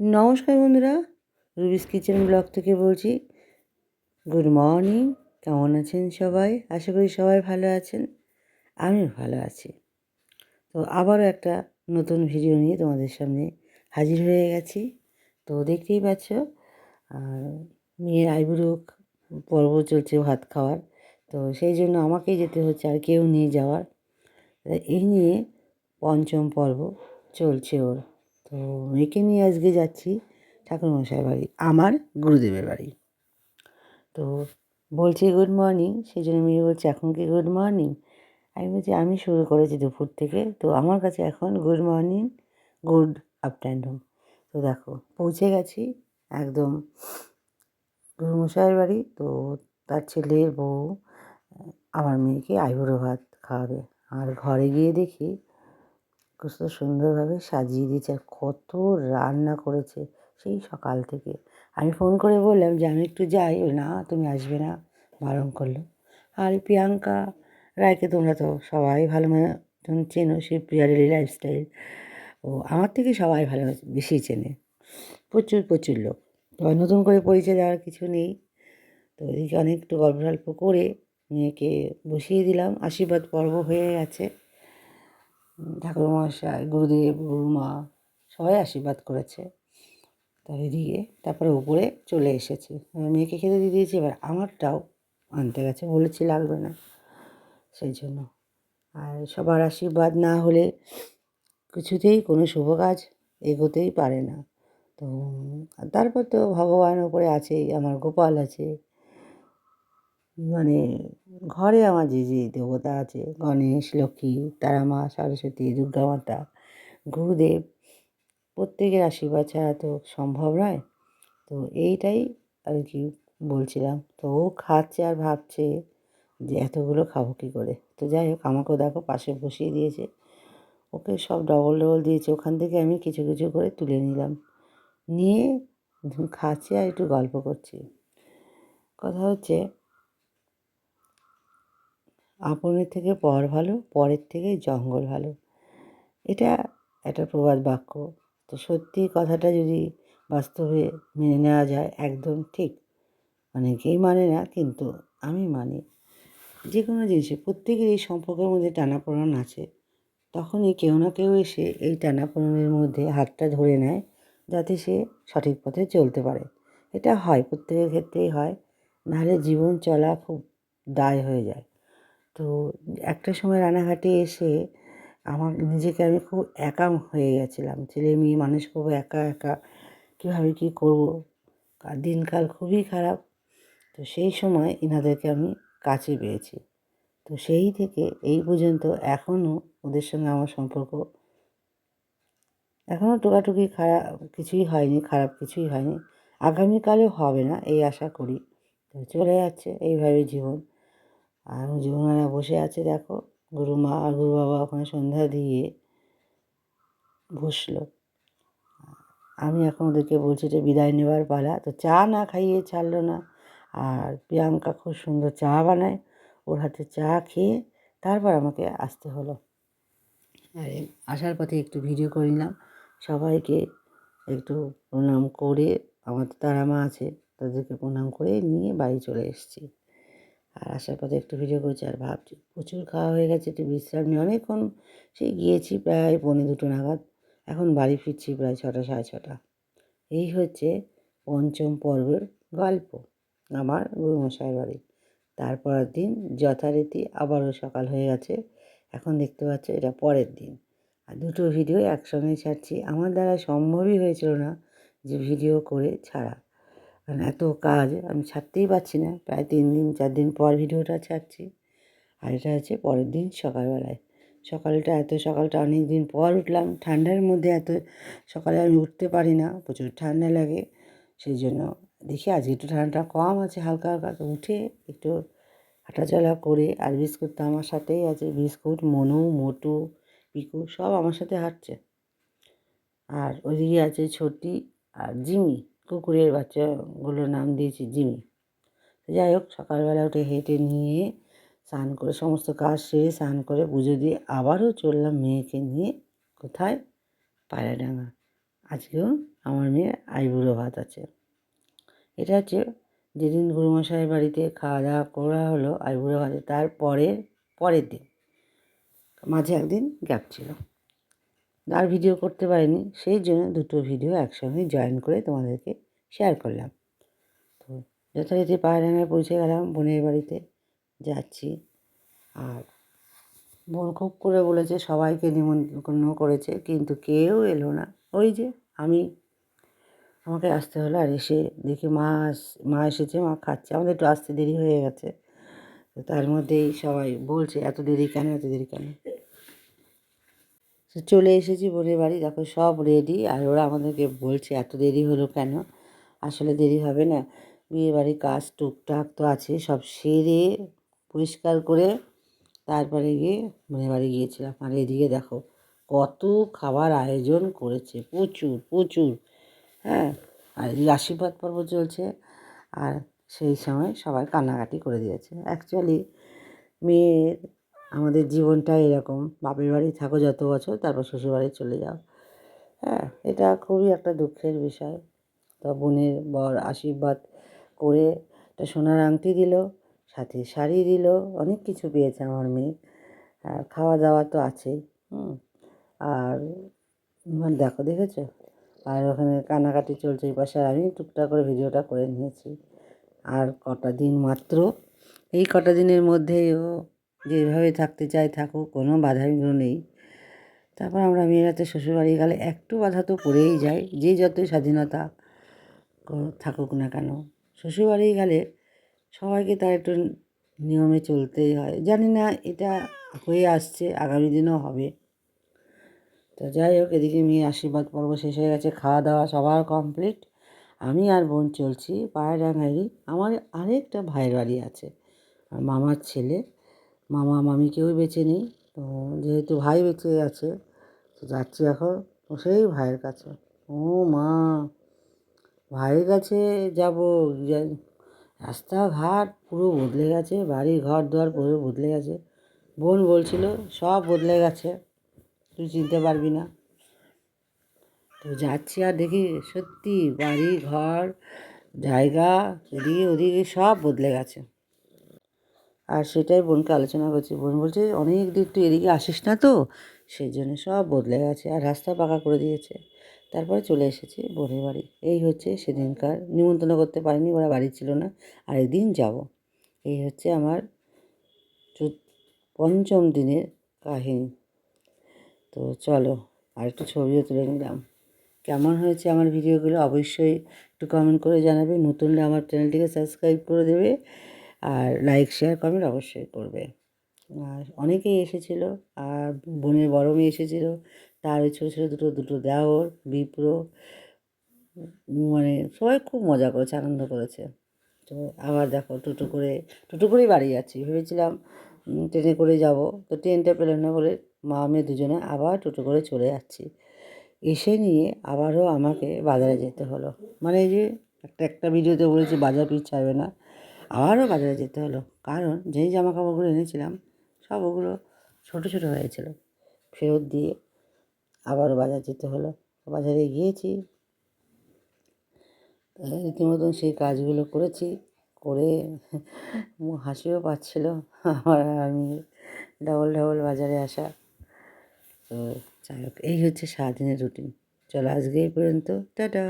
নমস্কার বন্ধুরা, রুবিস kitchen blog থেকে বলছি, গুড মর্নিং, কেমন আছেন সবাই? আশা করি সবাই ভালো আছেন, আমিও ভালো আছি। তো আবারও একটা নতুন ভিডিও নিয়ে তোমাদের সামনে হাজির হয়ে গেছি। তো দেখতেই পাচ্ছ, আর মেয়ের আইবুড়ো পর্ব চলছে ভাত খাওয়ার। তো সেই জন্য আমাকেই যেতে হচ্ছে, আর কেউ নিয়ে যাওয়ার। এই নিয়ে পঞ্চম পর্ব চলছে ওর। তো মেয়েকে নিয়ে আজকে যাচ্ছি ঠাকুরমশাই বাড়ি, আমার গুরুদেবের বাড়ি। তো বলছি গুড মর্নিং সেই জন্য মেয়ে বলছে, এখন কি গুড মর্নিং আমি বলছি, আমি শুরু করেছি দুপুর থেকে, তো আমার কাছে এখন গুড মর্নিং গুড আফটারনুন তো দেখো, পৌঁছে গেছি একদম গুরুমশাইয়ের বাড়ি, তো তার ছেলের বউ, আমার মেয়েকে আইবুড়ো ভাত খাওয়াবে। আর ঘরে গিয়ে দেখি কত সুন্দরভাবে সাজিয়ে দিয়েছে আর কত রান্না করেছে সেই সকাল থেকে। আমি ফোন করে বললাম যে, আমি একটু যাই। না, তুমি আসবে না। বারণ করল। আর প্রিয়াঙ্কা, রায়কে তোমরা তো সবাই ভালো তুমি চেনো, সে প্রিয়ারেলি লাইফস্টাইল ও আমার থেকে সবাই ভালো বেশি চেনে। প্রচুর প্রচুর লোক। তো নতুন করে পরিচয় দেওয়ার কিছু নেই। তো এদিকে অনেক একটু গল্প টল্প করে মেয়েকে বসিয়ে দিলাম। আশীর্বাদ পর্ব হয়ে গেছে। ঠাকুরমশাই, গুরুদেব গুরুমা সবাই আশীর্বাদ করেছে। তবে দিয়ে তারপরে উপরে চলে এসেছে। মেয়েকে খেতে দিয়ে দিয়েছি, এবার আমারটাও আনতে গেছে বলেছি, লাগবে না সেই জন্য। আর সবার আশীর্বাদ না হলে কিছুতেই কোনো শুভ কাজ এগোতেই পারে না। তো তারপর তো ভগবান ওপরে আছেই, আমার গোপাল আছে। মানে ঘরে আমার যে যে দেবতা আছে, গণেশ, লক্ষ্মী, তারা মা, সরস্বতী, দুর্গা মাতা, গুরুদেব, প্রত্যেকের আশীর্বাদ ছাড়া তো সম্ভব নয়। তো এইটাই আর কি বলছিলাম। তো ও খাচ্ছে আর ভাবছে যে এতগুলো খাব কী করে? তো যাই হোক, আমাকেও দেখো পাশে বসিয়ে দিয়েছে। ওকে সব ডবল ডবল দিয়েছে। ওখান থেকে আমি কিছু কিছু করে তুলে নিলাম। নিয়ে খাচ্ছি আর একটু গল্প করছি। কথা হচ্ছে আপনের থেকে পর ভালো, পরের থেকে জঙ্গল ভালো। এটা একটা প্রবাদ বাক্য। তো সত্যি কথাটা যদি বাস্তবে মেনে নেওয়া যায়, একদম ঠিক। অনেকেই মানে না, কিন্তু আমি মানি। যে কোনো জিনিসে, প্রত্যেকের এই সম্পর্কের মধ্যে টানাপোড়ন আছে। তখনই কেউ না কেউ এসে এই টানাপোড়নের মধ্যে হাতটা ধরে নেয়, যাতে সে সঠিক পথে চলতে পারে। এটা হয়, প্রত্যেকের ক্ষেত্রেই হয়। নাহলে জীবন চলা খুব দায় হয়ে যায়। তো একটা সময় রানাঘাটে এসে আমার, নিজেকে আমি খুব একা হয়ে গেছিলাম। ছেলে মেয়ে মানুষ খুব একা একা, কীভাবে কী করব? দিনকাল খুবই খারাপ। তো সেই সময় এনাদেরকে আমি কাছে পেয়েছি। তো সেই থেকে এই পর্যন্ত এখনও ওদের সঙ্গে আমার সম্পর্ক এখনও টোকাটুকি খারাপ, কিছুই হয়নি, খারাপ কিছুই হয়নি। আগামীকালেও হবে না, এই আশা করি। তো চলে যাচ্ছে এইভাবে জীবন। আর জীবনারা বসে আছে, দেখো। গুরু মা আর গুরু বাবা ওখানে সন্ধ্যা দিয়ে বসল। আমি এখন ওদেরকে বলছি যে, বিদায় নেবার পালা। তো চা না খাইয়ে ছাড়লো না। আর প্রিয়াঙ্কা খুব সুন্দর চা বানায়। ওর হাতে চা খেয়ে তারপর আমাকে আসতে হলো। আর, আসার পথে একটু ভিডিও করে নিলাম। সবাইকে একটু প্রণাম করে আমার তারা মা আছে, তাদেরকে প্রণাম করে নিয়ে বাড়ি চলে এসেছি। আর আসার পথে একটু ভিডিও করছি আর ভাবছি, প্রচুর খাওয়া হয়ে গেছে, একটু বিশ্রাম নিয়ে অনেকক্ষণ সেই গিয়েছি প্রায় পৌনে দুটো নাগাদ, এখন বাড়ি ফিরছি প্রায় ছটা, সাড়ে ছটা। এই হচ্ছে পঞ্চম পর্বের গল্প আমার গুরুমশাই বাড়ি। তারপরের দিন যথারীতি আবারও সকাল হয়ে গেছে, এখন দেখতে পাচ্ছ এটা পরের দিন। আর দুটো ভিডিও একসঙ্গে ছাড়ছি, আমার দ্বারা সম্ভবই হয়েছিল না যে ভিডিও করে ছাড়া। কারণ এত কাজ আমি ছাড়তেই পারছি না। প্রায় তিন দিন, চার দিন পর ভিডিওটা ছাড়ছি। আর এটা হচ্ছে পরের দিন সকালবেলায়। সকালটা এত, সকালটা অনেক দিন পর উঠলাম। ঠান্ডার মধ্যে এত সকালে আমি উঠতে পারি না। প্রচুর ঠান্ডা লাগে। সেই জন্য দেখি আজকে একটু ঠান্ডাটা কম আছে, হালকা হালকা তো উঠে একটু হাঁটাচলা করে। আর বিস্কুট তো আমার সাথেই আছে। বিস্কুট, মনু, মোটু, পিকু সব আমার সাথে হাঁটছে। আর ওইদিকে আছে ছোটি আর জিমি। কুকুরের বাচ্চাগুলোর নাম দিয়েছি জিমি। যাই হোক, সকালবেলা উঠে হেঁটে নিয়ে স্নান করে সমস্ত কাজ সেরে স্নান করে পুজো দিয়ে আবারও চললাম মেয়েকে নিয়ে কোথায়? পায়রাডাঙ্গা। আজকেও আমার মেয়ের আইবুড়ো ভাত আছে। এটা হচ্ছে যেদিন গুরুমশাইয়ের বাড়িতে খাওয়া দাওয়া করা হলো আইবুড়ো ভাতে তারপরে পরের দিন। মাঝে একদিন গ্যাপ ছিল। আর ভিডিও করতে পারিনি, সেই জন্য দুটো ভিডিও একসঙ্গে জয়েন করে তোমাদেরকে শেয়ার করলাম। তো যথারীতি পায়রাঙায় পৌঁছে গেলাম বোনের বাড়িতে, যাচ্ছি। আর বোন খুব করে বলেছে, সবাইকে নিমন্ত্রণ করেছে, কিন্তু কেউ এলো না। ওই যে আমি, আমাকে আসতে হলো আর এসে দেখি মা মা এসেছে, মা খাচ্ছে। আমাদের একটু আসতে দেরি হয়ে গেছে, তো তার মধ্যেই সবাই বলছে, এত দেরি কেন, এত দেরি কেন? চলে এসেছি বোনের বাড়ি। দেখো সব রেডি আর ওরা আমাদেরকে বলছে, এত দেরি হলো কেন? আসলে দেরি হবে না। বিয়ে বাড়ির কাজ টুকটাক তো আছে, সব সেরে, পরিষ্কার করে তারপরে গিয়ে বোনের বাড়ি গিয়েছিলাম। আর এদিকে দেখো কত খাবার আয়োজন করেছে, প্রচুর প্রচুর হ্যাঁ? আর এই আশীর্বাদ পর্ব চলছে আর সেই সময় সবাই কান্নাকাটি করে দিয়েছে। অ্যাকচুয়ালি মেয়ের আমাদের জীবনটা এরকম। বাপের বাড়ি থাকো যত বছর, তারপর শ্বশুরবাড়ি চলে যাও। হ্যাঁ এটা খুবই একটা দুঃখের বিষয়। তা বোনের বর আশীর্বাদ করে একটা সোনার আংটি দিল, সাথে শাড়ি দিল, অনেক কিছু পেয়েছে আমার মেয়ে। আর খাওয়া দাওয়া তো আছেই, হুম। আর দেখো, দেখেছ? আর ওখানে কান্নাকাটি চলছে এই পাশে আমি টুকটাক করে ভিডিওটা করে নিয়েছি। আর কটা দিন মাত্র, এই কটা দিনের মধ্যেই ও যেভাবে থাকতে চায় থাকুক, কোনো বাধা বিঘ্ন নেই। তারপর আমরা মেয়েরা তো শ্বশুরবাড়ি গেলে একটু বাধা তো পড়েই যায়, যে যতই স্বাধীনতা থাকুক না কেন। শ্বশুরবাড়ি গেলে সবাইকে তার একটু নিয়মে চলতেই হয়। জানি না এটা হয়ে আসছে, আগামী দিনও হবে। তো যাই হোক, এদিকে মেয়ে আশীর্বাদ পর্ব শেষ হয়ে গেছে খাওয়া দাওয়া সবার কমপ্লিট। আমি আর বোন চলছি পায়রাঙ্গারি আমার আরেকটা ভাইয়ের বাড়ি আছে মামার ছেলে। মামা মামি কেউ বেঁচে নেই। তো যেহেতু ভাই বেঁচে আছে, তো যাচ্ছি এখন সেই ভাইয়ের কাছে। ও মা, ভাইয়ের কাছে যাব রাস্তাঘাট পুরো বদলে গেছে, বাড়ি ঘর দুয়ার পুরো বদলে গেছে। বোন বলছিল, সব বদলে গেছে, তুই চিনতে পারবি না। তো যাচ্ছি আর দেখি, সত্যি বাড়ি ঘর, জায়গা, এদিকে ওদিকে সব বদলে গেছে। আর সেটাই বোনকে আলোচনা করছি। বোন বলছে, অনেক দিন তুই এদিকে আসিস না তো? সেই জন্য সব বদলে গেছে আর রাস্তা পাকা করে দিয়েছে। তারপরে চলে এসেছি বোনের বাড়ি। এই হচ্ছে সেদিনকার। নিমন্ত্রণ করতে পারিনি, ওরা বাড়ি ছিল না। আর একদিন যাব। এই হচ্ছে আমার পঞ্চম দিনের কাহিনী। তো চলো, আর একটু ছবিও তুলে নিলাম। কেমন হয়েছে আমার ভিডিওগুলো অবশ্যই একটু কমেন্ট করে জানাবে। নতুন হলে আমার চ্যানেলটিকে সাবস্ক্রাইব করে দেবে। আর লাইক শেয়ার কমেন্ট অবশ্যই করবে। আর অনেকেই এসেছিল, আর বোনের বড় মেয়ে এসেছিল, তার ওই ছোটো ছোটো দুটো দুটো দেওর, বিপ্রো মানে সবাই খুব মজা করেছে, আনন্দ করেছে। তো আবার দেখো, টোটো করে, টোটো করেই বাড়ি যাচ্ছি। ভেবেছিলাম ট্রেনে করে যাব, তো ট্রেনটা পেলাম না বলে মা মেয়ে দুজনে আবার টোটো করে চলে যাচ্ছি। এসে নিয়ে আবারও আমাকে বাজারে যেতে হলো। মানে যে, একটা একটা ভিডিওতে বলেছি, বাজার পিস ছাড়বে না। আবারও বাজারে যেতে হলো। কারণ যেই জামা কাপড়গুলো এনেছিলাম, সব ওগুলো ছোটো ছোটো হয়েছিল। ফেরত দিয়ে আবারও বাজার যেতে হলো। বাজারে গিয়েছি। রীতিমতন সেই কাজগুলো করেছি। করে হাসিও পাচ্ছিল আমার আমি ডবল ডবল বাজারে আসা। তো যাই হোক, এই হচ্ছে সারাদিনের রুটিন চলো আজকে এই পর্যন্ত। টাটা।